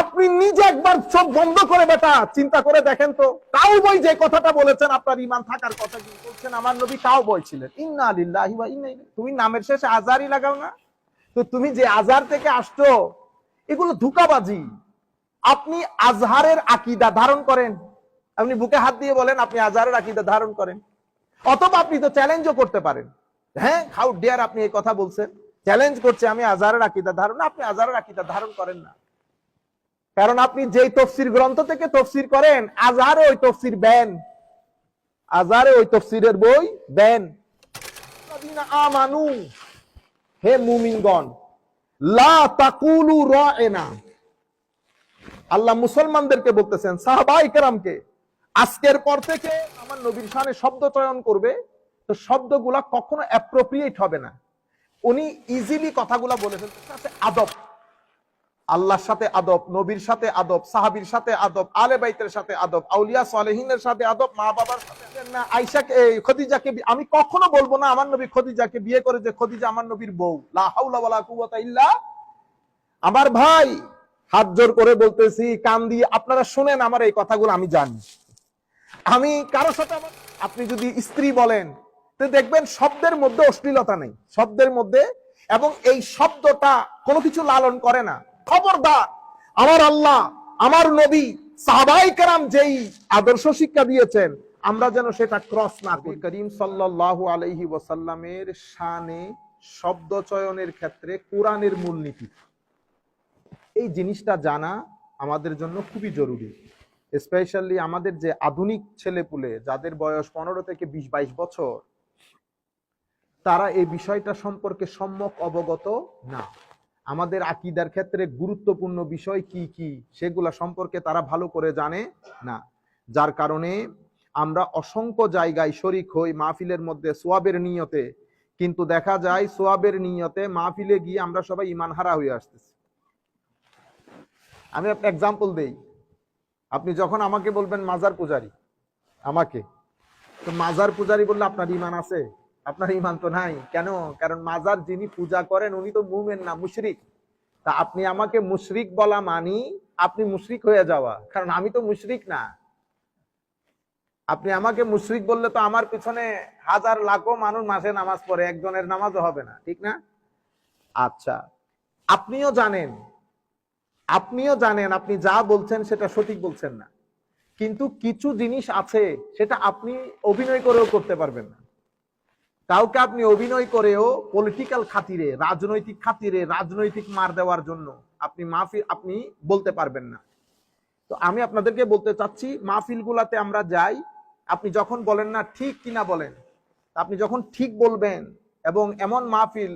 আপনি নিজে একবার চোখ বন্ধ করে বেটা, চিন্তা করে দেখেন তো। কাউ বই যে কথাটা বলেছেন, আপনার ইমান থাকার কথা কি বলছেন, আমার নবী কাউ বই ছিলেন। ইন্না আলিল্লাহি তুমি নামের শেষে আজারই লাগাও না। তো তুমি যে আজার থেকে আসছো, এগুলো ধোঁকাবাজি। আপনি আজহারের আকিদা ধারণ করেন। আপনি বুকে হাত দিয়ে বলেন, আপনি আজহারের আকিদা ধারণ করেন। অথবা আপনি তো চ্যালেঞ্জও করতে পারেন। হ্যাঁ হাউ ডেয়ার আপনি এই কথা বলছেন? চ্যালেঞ্জ করছে, আমি আজহারের আকিদা ধারণ আপনি আজহারের আকিদা ধারণ করেন না। কারণ আপনি যেই তফসির গ্রন্থ থেকে তফসির করেন, আজহারে ওই তফসির ব্যান। আজহারে ওই তফসিরের বই ব্যান। আমানু, হে মুমিনগণ, লা তাকুলু রায়না। আল্লাহ মুসলমানদেরকে বলতেছেন, সাহাবাই কেরামকে, আজকের পর থেকে আমার নবীর শব্দ চয়ন করবে, তো শব্দগুলা কখনো অ্যাপ্রোপ্রিয়েট হবে না। উনি ইজিলি কথাগুলা বলে ফেলতেছে আছে আদব। আল্লাহর সাথে আদব, নবীর সাথে আদব, সাহাবীর সাথে আদব, আলে বাইতের সাথে আদব, আউলিয়া সালেহিনের সাথে আদব, মা বাবার আইসাকে খদিজাকে আমি কখনো বলব না আমার নবী খদিজাকে বিয়ে করে যে খদিজা আমার নবীর বউ। লা হাওলা ওয়ালা কুওয়াতা ইল্লা আমার ভাই। হাত জোর করে বলতেছি, কান দিয়ে আপনারা শুনেন আমার এই কথাগুলো, আমি জানি। আমি কারও সাথে আপনি যদি স্ত্রী বলেন, তো দেখবেন শব্দের মধ্যে অশ্লীলতা নেই। শব্দের মধ্যে এবং এই শব্দটা কোনো কিছু লালন করে না। খবরদার, আমার আল্লাহ, আমার নবী, সাহাবাই কারাম যেই আদর্শ শিক্ষা দিয়েছেন, আমরা যেন সেটা ক্রস না করি। করিম সাল্লাল্লাহু আলাইহি ওয়াসাল্লামের শানে শব্দ চয়নের ক্ষেত্রে কোরআনের মূলনীতি। এই জিনিসটা জানা আমাদের জন্য খুবই জরুরি। স্পেশালি আমাদের যে আধুনিক ছেলেপুলে, যাদের বয়স পনেরো থেকে বিশ বাইশ বছর, তারা এই বিষয়টা সম্পর্কে সম্যক অবগত না। আমাদের আকিদার ক্ষেত্রে গুরুত্বপূর্ণ বিষয় কি কি? সেগুলা সম্পর্কে তারা ভালো করে জানে না। যার কারণে আমরা অসংখ্য জায়গায় শরিক হই মাহফিলের মধ্যে সোয়াবের নিয়তে। কিন্তু দেখা যায় সোয়াবের নিয়তে মাহফিলে গিয়ে আমরা সবাই ইমান হারা হয়ে আসতেছি। আমি একটা এক্সাম্পল দেই। আপনি যখন আমাকে বলবেন মাজার পূজারি, আমাকে, তো মাজার পূজারি বললে আপনার ইমান আছে? আপনার ইমান তো নাই। কেন? কারণ মাজার যিনি পূজা করেন, উনি তো মুমেন না, মুশরিক। তা আপনি আমাকে মুশরিক বলা মানি, আপনি মুশরিক হয়ে যাওয়া। কারণ আমি তো মুশরিক না। আপনি আমাকে মুশরিক বললে তো আমার পিছনে হাজার লাখো মানুষ মাসে নামাজ পড়ে, একজনের নামাজও হবে না, ঠিক না? আচ্ছা আপনিও জানেন আপনিও জানেন, আপনি যা বলছেন সেটা সঠিক বলছেন না। কিন্তু কিছু জিনিস আছে, সেটা আপনি অভিনয় করেও করতে পারবেন না। কাউকে আপনি অভিনয় করেও পলিটিক্যাল খাতিরে, রাজনৈতিক খাতিরে, রাজনৈতিক মার দেওয়ার জন্য আপনি মাহফিল, আপনি বলতে পারবেন না। তো আমি আপনাদেরকে বলতে চাচ্ছি মাহফিল গুলাতে আমরা যাই, আপনি যখন বলেন না ঠিক কিনা বলেন আপনি যখন ঠিক বলবেন এবং এমন মাহফিল,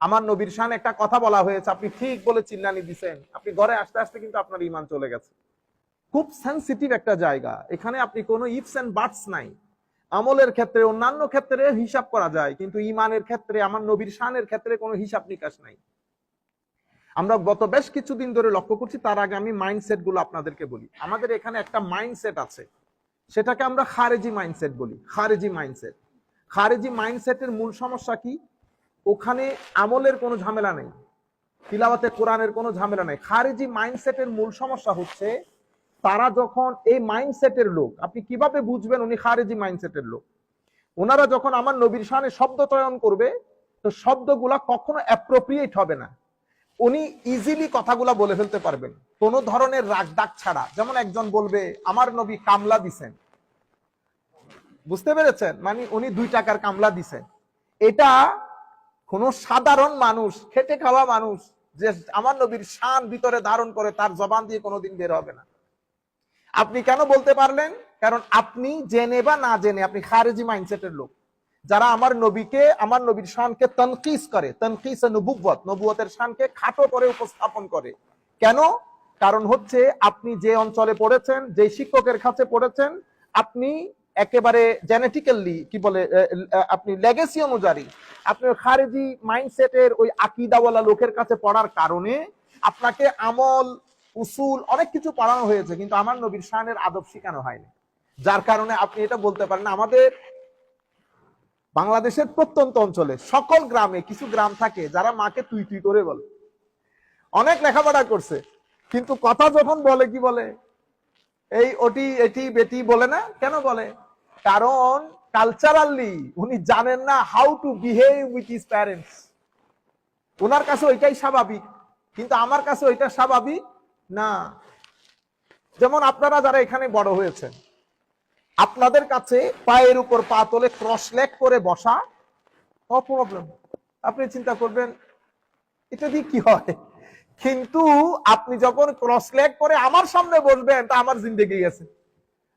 আমার নবীর শান একটা কথা বলা হয়েছে, আপনি ঠিক বলে চিল্লানি দিছেন, আপনি ঘরে আসতে আসতে কিন্তু আপনার ইমান চলে গেছে। খুব সেন্সিটিভ একটা জায়গা, এখানে আপনি কোনো ইফস এন্ড বাটস নাই। আমলের ক্ষেত্রে, অন্যান্য ক্ষেত্রে হিসাব করা যায়, কিন্তু ইমানের ক্ষেত্রে, আমার নবীর শানের ক্ষেত্রে কোনো হিসাব নিকাশ নাই। আমরা গত বেশ কিছুদিন ধরে লক্ষ্য করছি, তার আগে আমি মাইন্ডসেটগুলো আপনাদেরকে বলি। আমাদের এখানে একটা মাইন্ডসেট আছে। সেটাকে আমরা খারেজি মাইন্ডসেট বলি, খারেজি মাইন্ডসেট খারেজি মাইন্ডসেটের মূল সমস্যা কি? ওখানে আমলের কোনো ঝামেলা নেই। তিলাওয়াতে কোরআনের কোনো ঝামেলা নেই। খারেজি মাইন্ডসেটের মূল সমস্যা হচ্ছে তারা যখন এই মাইন্ডসেটের লোক, আপনি কীভাবে বুঝবেন উনি খারেজি মাইন্ডসেটের লোক? ওনারা যখন আমার নবীর শানে শব্দ চয়ন করবে, তো শব্দগুলা কখনো অ্যাপ্রোপ্রিয়েট হবে না। উনি ইজিলি কথাগুলা বলে ফেলতে পারবেন। কোনো ধরনের রাগ ডাক ছাড়া। যেমন একজন বলবে, আমার নবী কামলা দিছেন। বুঝতে পেরেছেন? মানে উনি দুই টাকার কামলা দিছেন। এটা কোন সাধারণ মানুষ, খেটে খাওয়া মানুষ, যে আমার নবীর শান ভিতরে ধারণ করে, তার জবান দিয়ে কোনোদিন বের হবে না। আপনি কেন বলতে পারলেন? কারণ আপনি জেনে বা না জেনে আপনি খারেজি মাইন্ডসেটের লোক। যারা আমার নবীকে, আমার নবীর শানকে তনকিস করে, তনকিস নবুবত নবুয়তের শানকে খাটো করে উপস্থাপন করে। কেন? কারণ হচ্ছে আপনি যে অঞ্চলে পড়েছেন, যে শিক্ষকের কাছে পড়েছেন, আপনি একেবারে জেনেটিক্যালি কি বলে আপনি লেগেসি অনুযায়ী আপনি খারেজি মাইন্ডসেটের ওই আকিদাওয়ালা লোকের কাছে পড়ার কারণে আপনাকে আমল উসুল, অনেক কিছু পড়ানো হয়েছে, কিন্তু আমার নবীর শানের আদব শেখানো হয়নি। যার কারণে আপনি এটা বলতে পারেন আমাদের বাংলাদেশের প্রত্যন্ত অঞ্চলে সকল গ্রামে কিছু গ্রাম থাকে যারা মাকে তুই তুই করে বলে। অনেক লেখাপড়া করছে, কিন্তু কথা যখন বলে কি বলে? এই ওটি, এটি, বেটি বলে না? কেন বলে? কারণ কালচারালি উনি জানেন না how to behave with his parents ওনার কাছে ওইটাই স্বাভাবিক, কিন্তু আমার কাছে ওইটা স্বাভাবিক না। যেমন আপনারা যারা এখানে বড় হয়েছেন, আপনাদের কাছে পায়ের উপর পা তোলে ক্রস লেগ করে বসা প্রবলেম আপনি চিন্তা করবেন, এটা দিয়ে কি হয়? কিন্তু আপনি যখন ক্রস লেগ করে আমার সামনে বসবেন, তা আমার জিন্দগি গেছে।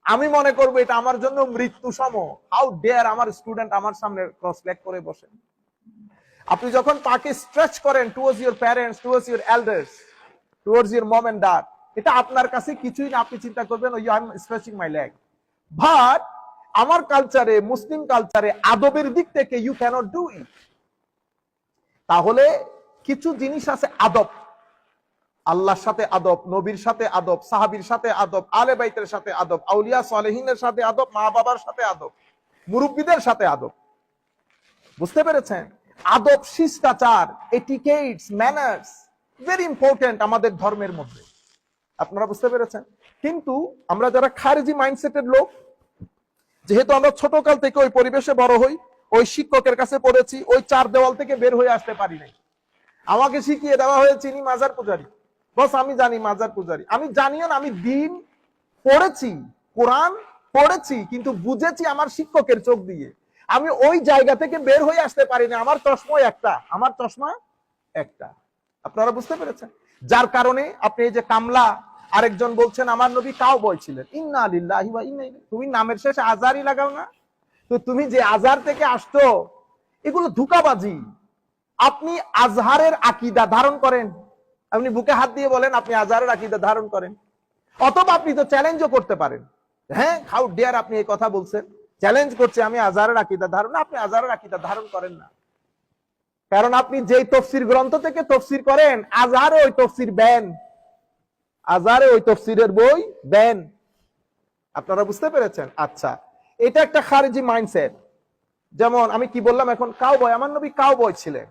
আমি মনে করব এটা আমার জন্য মৃত্যু সম হাউ ডেয়ার আমার স্টুডেন্ট আমার সামনে ক্রস লেগ করে বসেন আপনি যখন তাকে স্ট্রেচ করেন towards your parents towards your elders towards your mom and dad এটা আপনার কাছে কিছুই না, আপনি চিন্তা করবেন ওই I am stretching my leg but আমার কালচারে মুসলিম কালচারে আদবের দিক থেকে ইউ ক্যানট ডু ইট তাহলে কিছু জিনিস আছে আদব। আল্লাহর সাথে আদব, নবীর সাথে আদব, সাহাবীর সাথে আদব, আলে বাইতের সাথে আদব, আউলিয়া সালেহিনের সাথে আদব, মা বাবার সাথে আদব, মুরব্বীদের সাথে আদব। বুঝতে পেরেছেন? আদব, শিষ্টাচার এটিকেটস ম্যানার্স ভেরি ইম্পর্টেন্ট আমাদের ধর্মের মধ্যে। আপনারা বুঝতে পেরেছেন? কিন্তু আমরা যারা খারেজি মাইন্ডসেটের লোক, যেহেতু আমরা ছোটকাল থেকে ওই পরিবেশে বড় হই, ওই শিক্ষকের কাছে পড়েছি, ওই চার দেওয়াল থেকে বের হয়ে আসতে পারি নাই। আমাকে শিখিয়ে দেওয়া হয়েছে, ইনি মাজার পূজারি। বস, আমি জানি মাজার পূজারি। আমি জানিও না, আমি দিন পড়েছি, কোরআন পড়েছি, কিন্তু বুঝেছি আমার শিক্ষকের চোখ দিয়ে। আমি ওই জায়গা থেকে বের হয়ে আসতে পারি না আমার চশমা একটা, আমার চশমা একটা। আপনারা বুঝতে পেরেছেন? যার কারণে আপনি এই যে কামলা আরেকজন বলছেন আমার নবী কাউ বয় ছিলেন। ইন্না আলিল্লাহি ওয়া ইন্না তুমি নামের শেষে আজারই লাগাও না। তো তুমি যে আজার থেকে আসছো এগুলো ধোঁকাবাজি। আপনি আজহারের আকিদা ধারণ করেন। আপনি বুকে হাত দিয়ে বলেন আপনি আজহারের আকিদা ধারণ করেন। অথবা আপনি তো চ্যালেঞ্জও করতে পারেন। হ্যাঁ হাউ ডিয়ার আপনি এই কথা বলছেন? চ্যালেঞ্জ করছে আমি আজহারের আকিদা ধারণ না, আপনি আজহারের আকিদা ধারণ করেন না। কারণ আপনি যেই তফসির গ্রন্থ থেকে তফসির করেন, আজহারে ওই তফসির ব্যান। আজহারে ওই তফসিরের বই ব্যান। আপনারা বুঝতে পেরেছেন? আচ্ছা এটা একটা খারিজি মাইন্ডসেট। যেমন আমি কি বললাম এখন কাউ বয় আমার নবী কাউ বয় ছিলেন।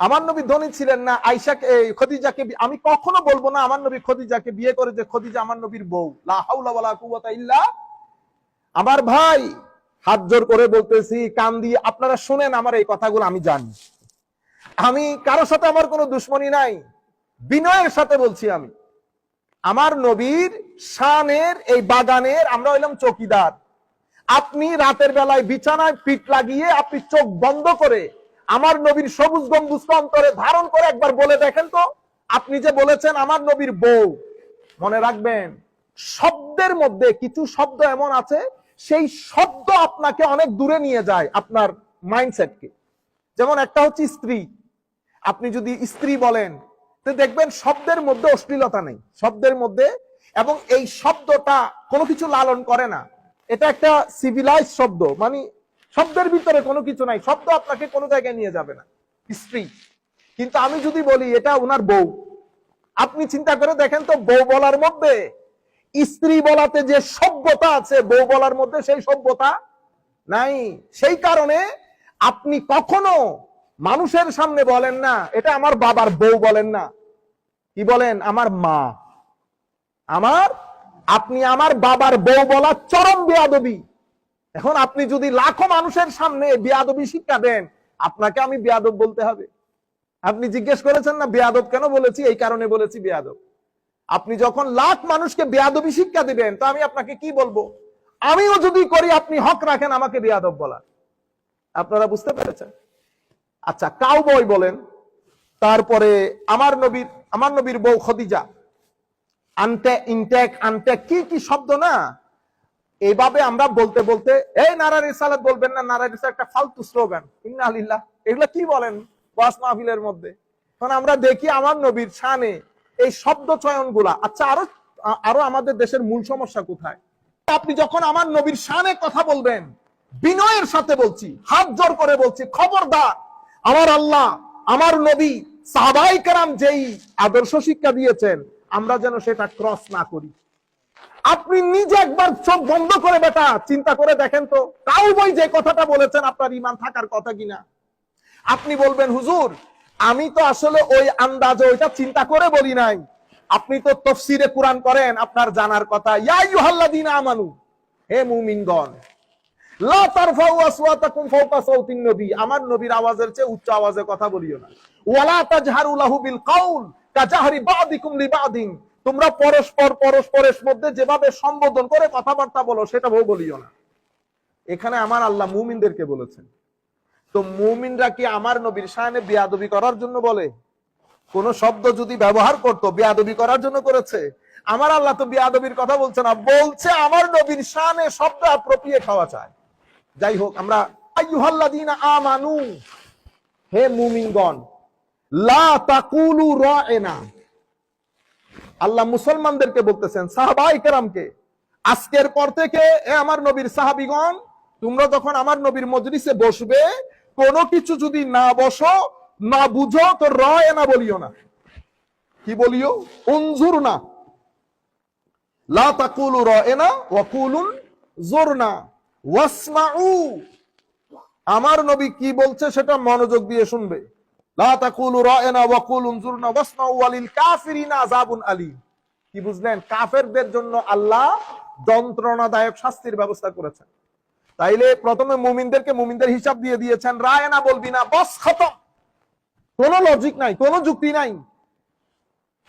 আমার নবী ধনী ছিলেন না আইসাকে খদিজাকে আমি কখনো বলব না আমার নবী খদিজাকে বিয়ে করে যে খদিজা আমার নবীর বউ। লা হাওলা ওয়ালা ইল্লা, আমার ভাই হাত জোর করে বলতেছি, কান দিয়ে, আপনারা শুনেন আমার এই কথাগুলো, আমি জানি। আমি কারোর সাথে আমার কোনো দুশ্মনী নাই, বিনয়ের সাথে বলছি আমি। আমার নবীর শানের এই বাগানের, আমরা হইলাম চকিদার। আপনি রাতের বেলায় বিছানায় পিঠ লাগিয়ে আপনি চোখ বন্ধ করে আমার নবীর সবুজ গম্বুজকে অন্তরে ধারণ করে একবার বলে দেখেন তো, আপনি যে বলেছেন আমার নবীর বউ। মনে রাখবেন, শব্দের মধ্যে কিছু শব্দ এমন আছে সেই শব্দ আপনাকে অনেক দূরে নিয়ে যায় আপনার মাইন্ডসেটকে যেমন একটা হচ্ছে স্ত্রী। আপনি যদি স্ত্রী বলেন, তো দেখবেন শব্দের মধ্যে অশ্লীলতা নেই। শব্দের মধ্যে এবং এই শব্দটা কোনো কিছু লালন করে না। এটা একটা সিভিলাইজ শব্দ। মানে শব্দের ভিতরে কোনো কিছু নাই। শব্দ আপনাকে কোনো জায়গায় নিয়ে যাবে না। স্ত্রী। কিন্তু আমি যদি বলি, এটা ওনার বউ। আপনি চিন্তা করে দেখেন তো, বউ বলার মধ্যে স্ত্রী বলাতে যে সভ্যতা আছে, বউ বলার মধ্যে সেই সভ্যতা নাই। সেই কারণে আপনি কখনো মানুষের সামনে বলেন না, এটা আমার বাবার বউ বলেন না। কি বলেন? আমার মা। আমার, আপনি আমার বাবার বউ বলা চরম বেয়াদবি। এখন আপনি যদি লাখো মানুষের সামনে বেয়াদবি শিক্ষা দেন, আপনাকে আমি বেয়াদব বলতে হবে। আপনি জিজ্ঞেস করেছেন না, বেয়াদব কেন বলেছি? এই কারণে বলেছি বেয়াদব। আপনি যখন লাখ মানুষকে বেয়াদবি শিক্ষা দিবেন, তো আমি আপনাকে কি বলব? আমিও যদি করি, আপনি হক রাখেন আমাকে বেয়াদব বলার। আপনারা বুঝতে পেরেছেন? আচ্ছা কাউ বই বলেন, তারপরে আমার নবীর আমার নবীর বউ খদিজা। আনটে, ইনটেক, আনটেক, কি কি শব্দ না? এইভাবে আমরা বলতে বলতে, এই নারা রিসালাত বলবেন না, নারা রিসালাত একটা ফালতু স্লোগান। ইন্না আলিল্লাহ এগুলো কি বলেন? ওয়াস মাহফিলের মধ্যে। কারণ আমরা দেখি আমার নবীর শানে এই শব্দ চয়নগুলা আচ্ছা আরও আরও আমাদের দেশের মূল সমস্যা কোথায়? আপনি যখন আমার নবীর শানে কথা বলবেন, বিনয়ের সাথে বলছি, হাত জোর করে বলছি, খবরদার, আমার আল্লাহ, আমার নবী, সাহাবাই কারাম যেই আদর্শ শিক্ষা দিয়েছেন, আমরা যেন সেটা ক্রস না করি। আপনি নিজে একবার চোখ বন্ধ করে বেটা, চিন্তা করে দেখেন তো। কাউ বই যে কথাটা বলেছেন, আপনার ইমান থাকার কথা কিনা। আপনি বলবেন, হুজুর আমি তো আসলে ওই আন্দাজে ওইটা চিন্তা করে বলি নাই। আপনি তো তফসিরে কোরআন করেন, আপনার জানার কথা। ইয়া ইউহাল্লাযীনা আমানু, হে মুমিনগণ আমার নবীর আওয়াজের চেয়ে উচ্চ আওয়াজে কথা বলিও না। ওয়ালা তাজহারু লাহু বিল কাউল কাজাহরি বাদিকুম লিবাদিন। তোমরা পরস্পর পরস্পরের মধ্যে যেভাবে সম্বোধন করে কথাবার্তা বলো, সেটা বলিও না। এখানে আমার আল্লাহ মুমিনদেরকে বলেছেন। তো মুমিনরা কি আমার নবীর শানে বিয়াদবি করার জন্য বলে? কোন শব্দ যদি ব্যবহার করতো, বিয়াদবি করার জন্য করেছে? আমার আল্লাহ তো বিয়াদবির কথা বলছে না, বলছে আমার নবীর শানে শব্দ প্রপিয়ে খাওয়া চায় যাই হোক, আমরা আইয়ুহাল্লাযীনা আমানু। হে মুমিনগণ, লা তাকুলু রা'না আল্লাহ মুসলমানদেরকে বলতেছেন সাহাবাই কেরামকে, আজকের পর থেকে, এ আমার নবীর সাহাবিগণ, তোমরা যখন আমার নবীর মজলিসে বসবে কোনো কিছু যদি না বসো, না বুঝো, তো রয় না বলিও না। কি বলিও? উনজুর না। লা তাকুলু রায়না ওয়া কুলুন জুরনা। ওয়াসমাউ। আমার নবী কি বলছে সেটা মনোযোগ দিয়ে শুনবে। লা তাকুলু রায়না ওয়া কুলুন জুরনা, ওয়াসমাউ ওয়ালিল কাফিরিনা আযাবুন আলীম। কি বুঝলেন? কাফেরদের জন্য আল্লাহ যন্ত্রণাদায়ক শাস্তির ব্যবস্থা করেছেন। তাইলে প্রথমে মুমিনদেরকে মুমিনদের হিসাব দিয়ে দিয়েছেন রায়না বলবি না বস খতম। কোনো লজিক নাই, কোনো যুক্তি নাই।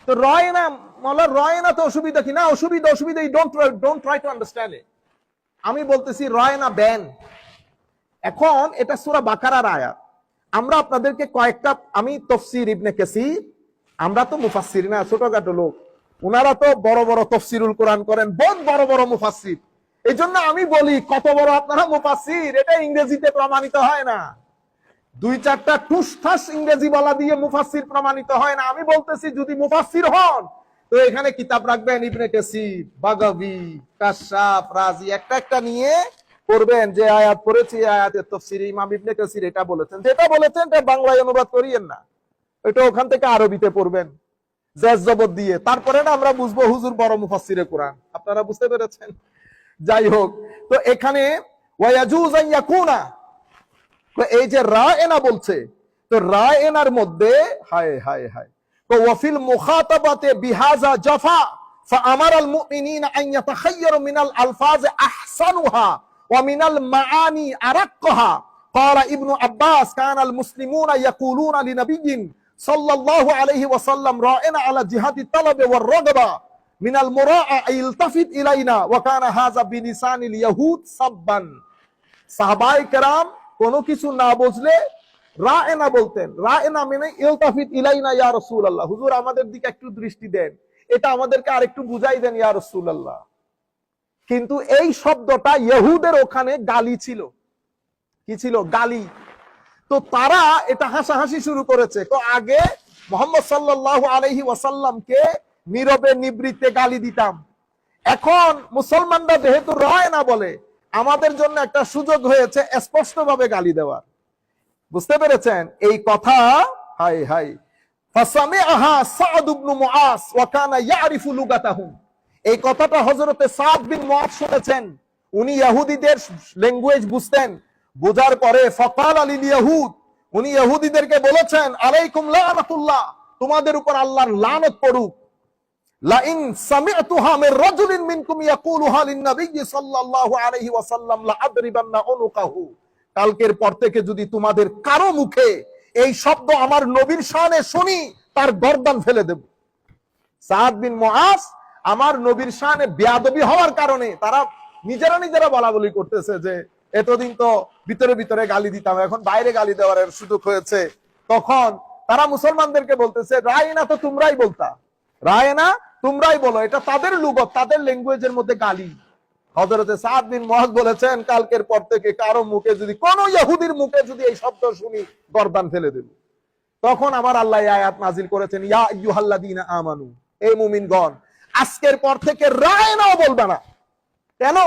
তো রয় না মলা, রয় না তো অসুবিধা কি? না, অসুবিধা অসুবিধা don't don't try to understand it আমি বলতেছি, রয় না ব্যান। এখন এটা সুরা বাকারার আয়াত। আমরা আপনাদেরকে কয়েকটা, আমি তফসির ইবনে কেসির, আমরা তো মুফাসসির না, ছোটখাটো লোক। ওনারা তো বড় বড় তফসিরুল কোরআন করেন, বহুত বড় বড় মুফাসসির। এই জন্য আমি বলি, কত বড় আপনারা মুফাসসির? এটা ইংরেজিতে প্রমাণিত হয় না। দুই চারটা টুসঠাস ইংরেজি বলা দিয়ে মুফাসসির প্রমাণিত হয় না। আমি বলতেছি, যদি মুফাসসির হন, তো এখানে কিতাব রাখবেন ইবনে কাসির, বাগাবি, কাশাফ, রাজি, একটা একটা নিয়ে পড়বেন যে আয়াত পড়েছি আয়াতের তফসির ইমাম ইবনে কাসির এটা বলেছেন। যেটা বলেছেন, এটা বাংলায় অনুবাদ করিয়েন না। এটা ওখান থেকে আরবিতে পড়বেন জেজ জবর দিয়ে। তারপরে না আমরা বুঝব হুজুর বড় মুফাসসিরে কোরআন। আপনারা বুঝতে পেরেছেন? যাই হোক তো এখানে ওয়ায়াজুজ আন ইয়াকুনা তো এই যে রা এনা বলছে তো রা এনার মধ্যে হায় হায় হায় তো ওয়াফিল মুখাতাবাতে বিহাজা জাফা فأمر المؤمنين أن يتخيروا من الألفاظ أحسنها ومن المعاني أرقها قال ابن عباس كان المسلمون يقولون لنبي صلى الله عليه وسلم رائنا على جهة الطلب والرغبة মিনাল মোরা ইলতাফিত ইলাইনা ওয়াকানা হাজা বিনিসানিল ইয়াহুদ সাব্বান। সাহাবায়ে কেরাম কোনো কিছু না বুঝলে রায়না বলতেন। রায়না মানে ইলতাফিত ইলাইনা ইয়া রাসূলুল্লাহ। হুজুর, আমাদের দিকে একটু দৃষ্টি দেন। এটা আমাদেরকে আরেকটু বুঝাই দেন ইয়া রাসূলুল্লাহ। কিন্তু এই শব্দটা ইহুদের ওখানে গালি ছিল। কি ছিল? গালি। তো তারা এটা হাসাহাসি শুরু করেছে। তো আগে মোহাম্মদ সাল্লাল্লাহু আলাইহি ওয়াসাল্লামকে নীরবে নিবৃত্তে গালি দিতাম। এখন মুসলমানরা যেহেতু রয় না বলে, আমাদের জন্য একটা সুযোগ হয়েছে স্পষ্টভাবে গালি দেওয়ার। বুঝতে পেরেছেন? এই কথা, হাই হাই। এই কথাটা হযরতে সাদ বিন মুআস শুনেছেন। উনি ইহুদিদের ল্যাঙ্গুয়েজ বুঝতেন। বোঝার পরে ফকাল আলিল ইয়াহুদ উনি ইহুদিদেরকে বলেছেন, আলাইকুম লানাতুল্লাহ। তোমাদের উপর আল্লাহর লানত পড়ুক। লাইন সামি'তুহা মির রাজুলিন মিনকুম ইয়াকুলুহা লিন-নাবিয়্যি সাল্লাল্লাহু আলাইহি ওয়াসাল্লাম, লাআদরিবান্না উনুকাহু। কালকের পর থেকে যদি তোমাদের কারও মুখে এই শব্দ আমার নবীর শানে শুনি, তার গর্দান ফেলে দেব। সাদ বিন মুআজ আমার নবীর শানে বেয়াদবি হওয়ার কারণে তারা নিজেরা নিজেরা বলা বলি করতেছে যে, এতদিন তো ভিতরে ভিতরে গালি দিতাম, এখন বাইরে গালি দেওয়ার সুযোগ হয়েছে। তখন তারা মুসলমানদেরকে বলতেছে, রায়না তো তোমরাই বলতা। রায়না তোমরাই বলো, এটা তাদের লুগত তাদের ল্যাঙ্গুয়েজের মধ্যে গালি। হজরতে সাদ বিন মহাজ বলেছেন, কালকের পর থেকে কারও মুখে যদি, কোন ইহুদির মুখে যদি এই শব্দ শুনি, গর্দান ফেলে দেব। তখন আমার আল্লাহ আয়াত নাজিল করেছেন, ইয়া ইয়ুহাল্লাযীনা আমানু, এই মুমিনগণ, আজকের পর থেকে রায়নাও বলবে না। কেন?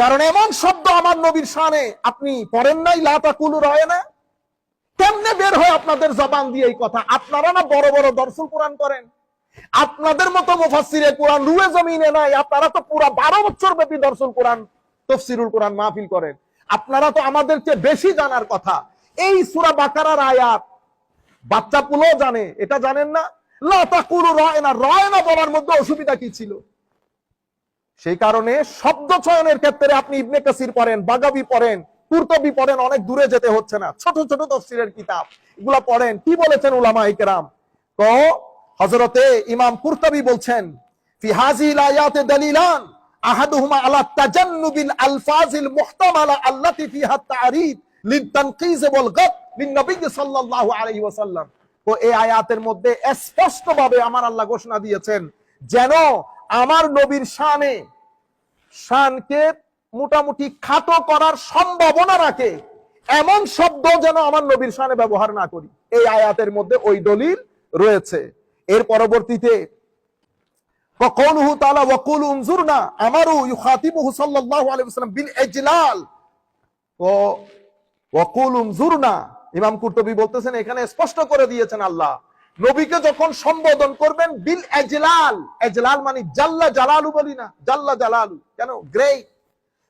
কারণ এমন শব্দ আমার নবীর শানে, আপনি পড়েন নাই লাতাকুলু রায়না কেমনে বের হয় আপনাদের জবান দিয়ে এই কথা? আপনারা না বড় বড় দর্শন কোরআন করেন আপনাদের মতো মুফাসসিরে কোরআন রুয়ে জমিনে নাই, আপনারা তো পুরা বারো বছর ব্যাপী দর্শন কোরআন, তফসিরুল কোরআন মাহফিল করেন। আপনারা তো আমাদের চেয়ে বেশি জানার কথা। এই সুরা বাকারার আয়াত, বাচ্চা পুলো জানে, এটা জানেন না? বলার মধ্যে অসুবিধা কি ছিল? সেই কারণে শব্দ চয়নের ক্ষেত্রে আপনি ইবনে কাসির পড়েন, বাগাবি পড়েন, কুরতবি পড়েন, অনেক দূরে যেতে হচ্ছে না। ছোট ছোট তফসিরের কিতাব, এগুলা পড়েন। কি বলেছেন উলামা ইকরাম তো হযরতে ইমাম কুরতবি বলছেন আয়াতে আহাদুহুমা আলা তাজান্নুবিল আলফাজিল মুহতামালা আল্লাতি ফিহা তারিদ লিতানকিজ ওয়াল সাল্লাল্লাহু আলাইহি ওয়াসাল্লাম। এই আয়াতের মধ্যে স্পষ্টভাবে আমার আল্লাহ ঘোষণা দিয়েছেন যেন আমার নবীর শানে, শানকে মোটামুটি খাটো করার সম্ভাবনা রাখে, এমন শব্দ যেন আমার নবীর শানে ব্যবহার না করি। এই আয়াতের মধ্যে ওই দলিল রয়েছে। এর পরবর্তীতে ইমাম বলতেছেন, এখানে স্পষ্ট করে দিয়েছেন আল্লাহ, নবীকে যখন সম্বোধন করবেন বিল এজলাল এজলাল মানে জাল্লা জালালু বলি না, জাল্লা জালালু, কেন? গ্রেট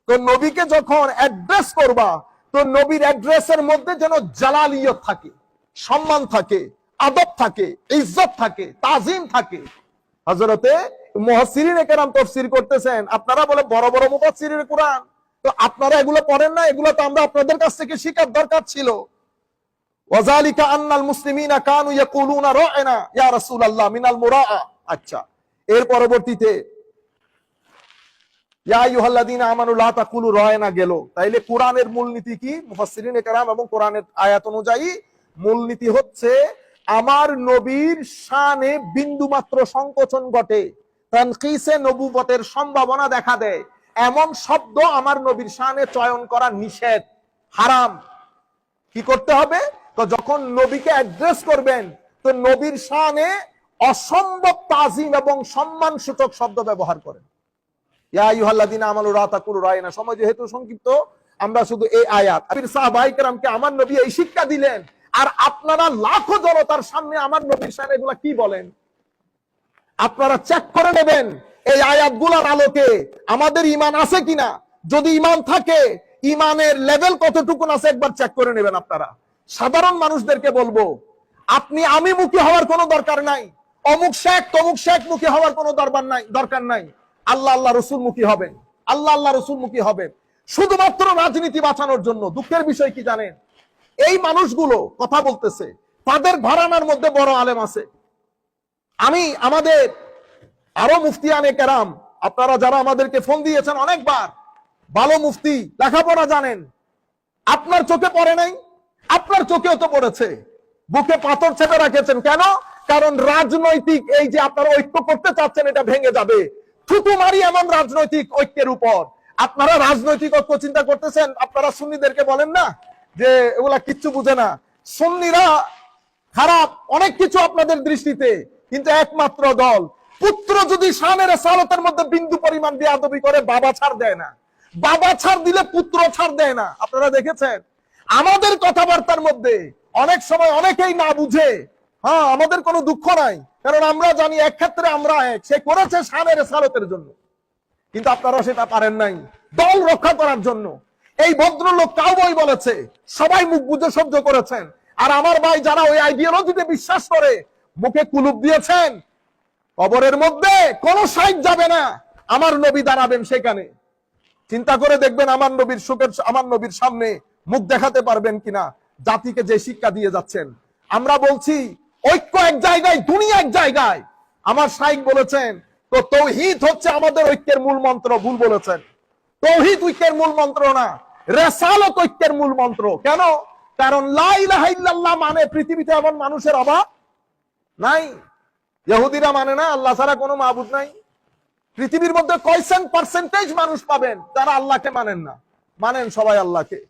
তো নবীকে যখন অ্যাড্রেস করবা, তো নবীর অ্যাড্রেসের মধ্যে যেন জালালিয়ত থাকে, সম্মান থাকে আদব থাকে, ইজ্জত থাকে, তাজিম থাকে। হজরতে মহাসিরিন কেরাম তফসির করতেছেন। আপনারা বলে বড় বড় মুফাসসিরিন কোরআন। তো আপনারা এগুলো পড়েন না, এগুলো তো আমরা আপনাদের কাছ থেকে শিকার দরকার ছিল। ওয়াজালিকা আন্নাল মুসলিমিনা কানু ইয়াকুলুনা ইয়া রাসূলুল্লাহ মিনাল মুরাআ। আচ্ছা এর পরবর্তীতে, ইয়া আইয়ুহাল্লাযীনা আমানু লা তাকুলু গেল। তাইলে কোরআনের মূলনীতি কি? মুফাসসিরিন কেরাম এবং কোরআনের আয়াত অনুযায়ী মূলনীতি হচ্ছে আমার নবীর শানে বিন্দুমাত্র সংকোচন ঘটে, তানকিসে নবুবতের সম্ভাবনা দেখা দেয়। এমন শব্দ আমার নবীর শানে চয়ন করা নিষেধ, হারাম। কি করতে হবে? তো যখন নবীকে অ্যাড্রেস করবেন, তো নবীর শানে অসম্ভব তাজিম এবং সম্মান সূচক শব্দ ব্যবহার করেন। ইয়া আইয়ুহাল্লাযীনা আমানু লা তাকুলু রায়না। সময় যেহেতু সংক্ষিপ্ত, আমরা শুধু এই আয়াত। আবির সাহাবায়ে কেরামকে আমার নবী এই শিক্ষা দিলেন। আর আপনারা লাখো জনতার সামনে আমার নবীর শানে এগুলা কি বলেন? আপনারা চেক করে নেবেন এই আয়াতগুলোর আলোকে আমাদের ইমান আছে কিনা? যদি ইমান থাকে ইমানের লেভেল কতটুকু আছে একবার চেক করে নেবেন আপনারা। সাধারণ মানুষদেরকে বলব, আপনি আমি মুখী হওয়ার কোনো দরকার নাই, অমুক শেখ, তমুক শেখ মুখী হওয়ার কোনো দরবার নাই, দরকার নাই। আল্লাহ আল্লাহ রসুল মুখী হবেন, আল্লাহ আল্লাহ রসুল মুখী হবেন। শুধুমাত্র রাজনীতি বাঁচানোর জন্য, দুঃখের বিষয় কি জানেন? এই মানুষগুলো কথা বলতেছে। তাদের ঘরানার মধ্যে বড় আলেম আছে। আমি, আমাদের আরও মুফতিয়ানে কেরাম, আপনারা যারা আমাদেরকে ফোন দিয়েছেন অনেকবার, ভালো মুফতি, লেখাপড়া জানেন। আপনার চোখে পড়ে নাই? আপনার চোখেও তো পড়েছে। বুকে পাথর চেপে রাখেছেন কেন? কারণ রাজনৈতিক এই যে আপনারা ঐক্য করতে চাচ্ছেন, এটা ভেঙে যাবে। থুতু মারি এমন রাজনৈতিক ঐক্যের উপর। আপনারা রাজনৈতিক ঐক্য চিন্তা করতেছেন? আপনারা সুন্নিদেরকে বলেন না? যে এগুলা কিচ্ছু বুঝে না। সুন্নিরা খারাপ, অনেক কিছু আপনাদের দৃষ্টিতে, কিন্তু একমাত্র দল। পুত্র যদি শানের সালতের মধ্যে বিন্দু পরিমাণ বেয়াদবি করে, বাবা ছাড় দেয় না। বাবা ছাড় দিলে পুত্র ছাড় দেয় না। আপনারা দেখেছেন? আমাদের কথাবার্তার মধ্যে অনেক সময় অনেকেই না বুঝে। হ্যাঁ আমাদের কোনো দুঃখ নাই। কারণ আমরা জানি এক ক্ষেত্রে আমরা এক। সে করেছে শানের সালতের জন্য। কিন্তু আপনারা সেটা পারেন নাই। দল রক্ষা করার জন্য। এই ভদ্রলোক কাউবই বলেছে, সবাই মুখ বুঝে সহ্য করেছেন। আর আমার ভাই যারা ওই আইডিওলজিতে বিশ্বাস করে, মুখে কুলুপ দিয়েছেন, কবরের মধ্যে কোনো সাইড যাবে না। আমার নবী দাঁড়াবেন সেখানে। চিন্তা করে দেখবেন আমার নবীর সুখের, আমার নবীর সামনে মুখ দেখাতে পারবেন কিনা, জাতিকে যে শিক্ষা দিয়ে যাচ্ছেন। আমরা বলছি, ঐক্য এক জায়গায়, দুনিয়া এক জায়গায়। আমার সাইক বলেছেন, তো তৌহিদ হচ্ছে আমাদের ঐক্যের মূল মন্ত্র। ভুল বলেছেন। তৌহিদ ঐক্যের মূল মন্ত্র না। রেসালত ঐক্যের মূল মন্ত্র। কেন? কারণ লা ইলাহা ইল্লাল্লাহ মানে পৃথিবীতে এমন মানুষের অভাব নাই। ইহুদিরা মানে না, আল্লাহ ছাড়া কোনো মাহবুদ নাই। পৃথিবীর মধ্যে কয়সেন পার্সেন্টেজ মানুষ পাবেন, তারা আল্লাহকে মানেন না। মানেন সবাই আল্লাহকে।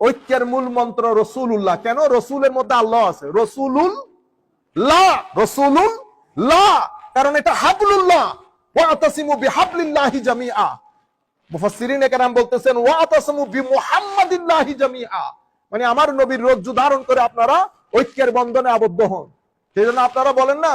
ঐক্যের মূল মন্ত্র রসুল উল্লাহ কেন? রসুলের মধ্যে আল্লাহ আছে। রসুলুল লা রসুলুল লা। কারণ এটা হাবলুল্লাহ। ওয়াতাসিমু বিহাবলিল্লাহি জামিআ। মুফাসসিরিন একরাম বলতেছেন, ওয়াতাসিমু বিমুহাম্মাদিল্লাহি জামিআ। মানে আমার নবীর রজ্জু ধারণ করে আপনারা ঐক্যের বন্ধনে আবদ্ধ হন। সেই জন্য আপনারা বলেন না